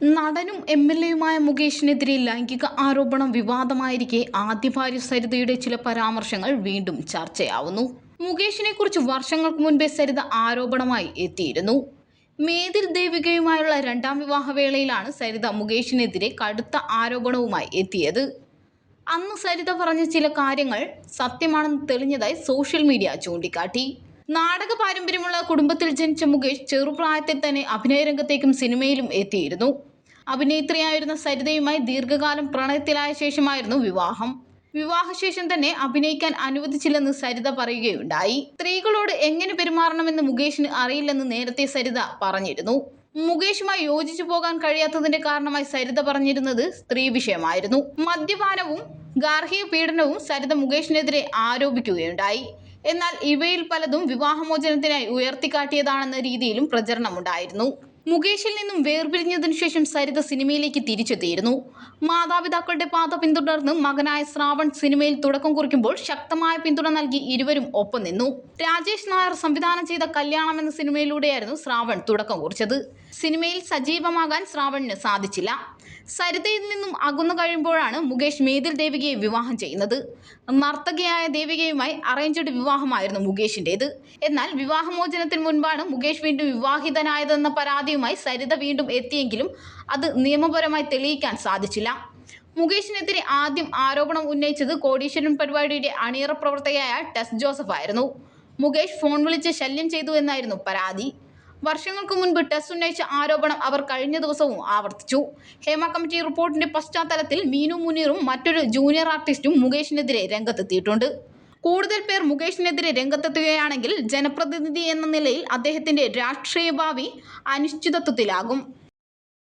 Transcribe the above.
നടനും M L എയുമായ മുകേഷിനെതിരെ ലൈംഗിക ആരോപണം വിവാദമായിരിക്കെ ആദ്യ ഭാര്യ സരിതയുടെ ചില പരാമർശങ്ങൾ വീണ്ടും ചർച്ചയാവുന്നു. മുകേഷിനെ കുറിച്ച് വർഷങ്ങൾക്ക് മുൻപേ സരിത ആരോപണമായി എത്തിയിരുന്നു. മേതിൽ ദേവികയുമായുള്ള രണ്ടാം വിവാഹവേളയിലാണ് സരിത മുകേഷിനെതിരെ കടുത്ത ആരോപണവുമായി എത്തിയത്. അന്ന് സരിത പറഞ്ഞ ചില കാര്യങ്ങൾ സത്യമാണെന്ന് തെളിഞ്ഞതായി സോഷ്യൽ മീഡിയ ചൂണ്ടിക്കാട്ടി. നാടക പാരമ്പര്യമുള്ള കുടുംബത്തിൽ ജനിച്ച മുകേഷ് ചെറുപ്രായത്തിൽ തന്നെ അഭിനയരംഗത്തേക്കും സിനിമയിലും എത്തിയിരുന്നു. അഭിനേത്രിയായിരുന്ന സരിതയുമായി ദീർഘകാലം പ്രണയത്തിലായ ശേഷമായിരുന്നു വിവാഹം. വിവാഹശേഷം തന്നെ അഭിനയിക്കാൻ അനുവദിച്ചില്ലെന്ന് സരിത പറയുകയുണ്ടായി. സ്ത്രീകളോട് എങ്ങനെ പെരുമാറണമെന്ന് മുകേഷിന് അറിയില്ലെന്ന് നേരത്തെ സരിത പറഞ്ഞിരുന്നു. മുകേഷുമായി യോജിച്ചു പോകാൻ കഴിയാത്തതിന്റെ കാരണമായി സരിത പറഞ്ഞിരുന്നത് സ്ത്രീ വിഷയമായിരുന്നു. മദ്യപാനവും ഗാർഹിക പീഡനവും സരിത മുകേഷിനെതിരെ ആരോപിക്കുകയുണ്ടായി. എന്നാൽ ഇവയിൽ പലതും വിവാഹമോചനത്തിനായി ഉയർത്തിക്കാട്ടിയതാണെന്ന രീതിയിലും പ്രചരണമുണ്ടായിരുന്നു. മുകേഷിൽ നിന്നും വേർപിരിഞ്ഞതിനു ശേഷം സരിത സിനിമയിലേക്ക് തിരിച്ചെത്തിയിരുന്നു. മാതാപിതാക്കളുടെ പാത പിന്തുടർന്ന് മകനായ ശ്രാവൺ സിനിമയിൽ തുടക്കം കുറിക്കുമ്പോൾ ശക്തമായ പിന്തുണ നൽകി ഇരുവരും ഒപ്പം നിന്നു. രാജേഷ് നായർ സംവിധാനം ചെയ്ത കല്യാണം എന്ന സിനിമയിലൂടെയായിരുന്നു ശ്രാവൺ തുടക്കം കുറിച്ചത്. സിനിമയിൽ സജീവമാകാൻ ശ്രാവണിന് സാധിച്ചില്ല. സരിതയിൽ നിന്നും അകന്നു കഴിയുമ്പോഴാണ് മുകേഷ് മേതിൽ ദേവികയെ വിവാഹം ചെയ്യുന്നത്. നർത്തകിയായ ദേവികയുമായി അറേഞ്ച്ഡ് വിവാഹമായിരുന്നു മുകേഷിന്റേത് എന്നാൽ വിവാഹമോചനത്തിന് മുൻപാണ് മുകേഷ് വീണ്ടും വിവാഹിതനായതെന്ന പരാതിയുമായി സരിത വീണ്ടും എത്തിയെങ്കിലും അത് നിയമപരമായി തെളിയിക്കാൻ സാധിച്ചില്ല. മുകേഷിനെതിരെ ആദ്യം ആരോപണം ഉന്നയിച്ചത് കോടീശ്വരൻ പരിപാടിയുടെ അണിയറ പ്രവർത്തകയായ ടെസ് ജോസഫ് ആയിരുന്നു മുകേഷ് ഫോൺ വിളിച്ച് ശല്യം ചെയ്തു എന്നായിരുന്നു പരാതി. വർഷങ്ങൾക്ക് മുൻപ് ടെസ് ഉന്നയിച്ച ആരോപണം അവർ കഴിഞ്ഞ ദിവസവും ആവർത്തിച്ചു. ഹേമ കമ്മിറ്റി റിപ്പോർട്ടിന്റെ പശ്ചാത്തലത്തിൽ മീനു മുനീറും മറ്റൊരു ജൂനിയർ ആർട്ടിസ്റ്റും മുകേഷിനെതിരെ രംഗത്തെത്തിയിട്ടുണ്ട്. കൂടുതൽ പേർ മുകേഷിനെതിരെ രംഗത്തെത്തുകയാണെങ്കിൽ ജനപ്രതിനിധി എന്ന നിലയിൽ അദ്ദേഹത്തിന്റെ രാഷ്ട്രീയ ഭാവി അനിശ്ചിതത്വത്തിലാകും.